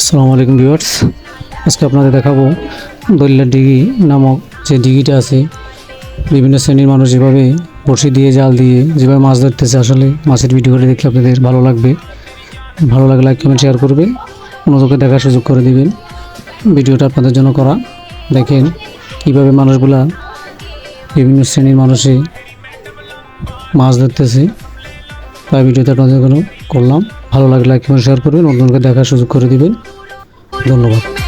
আসসালামু আলাইকুম ভিউয়ার্স। আজকে আপনাদের দেখাবো দলিলা ডিগি নামক যে ডিগিটা আছে, বিভিন্ন শ্রেণির মানুষ যেভাবে বড়শি দিয়ে জাল দিয়ে যেভাবে মাছ ধরতেছে, আসলে মাছের ভিডিওগুলো দেখলে আপনাদের ভালো লাগবে। ভালো লাগলে লাইক কমেন্ট শেয়ার করবে অন্যদেরকে দেখার সুযোগ করে দিবেন। ভিডিওটা আপনাদের জন্য করা। দেখেন কীভাবে মানুষগুলা বিভিন্ন শ্রেণির মানুষে মাছ ধরতেছে। তাই ভিডিওটা আপনাদের করলাম। ভালো লাগলে লাইক কমেন্ট শেয়ার করবেন। অন্যকে দেখার সুযোগ করে দিবেন। ধন্যবাদ।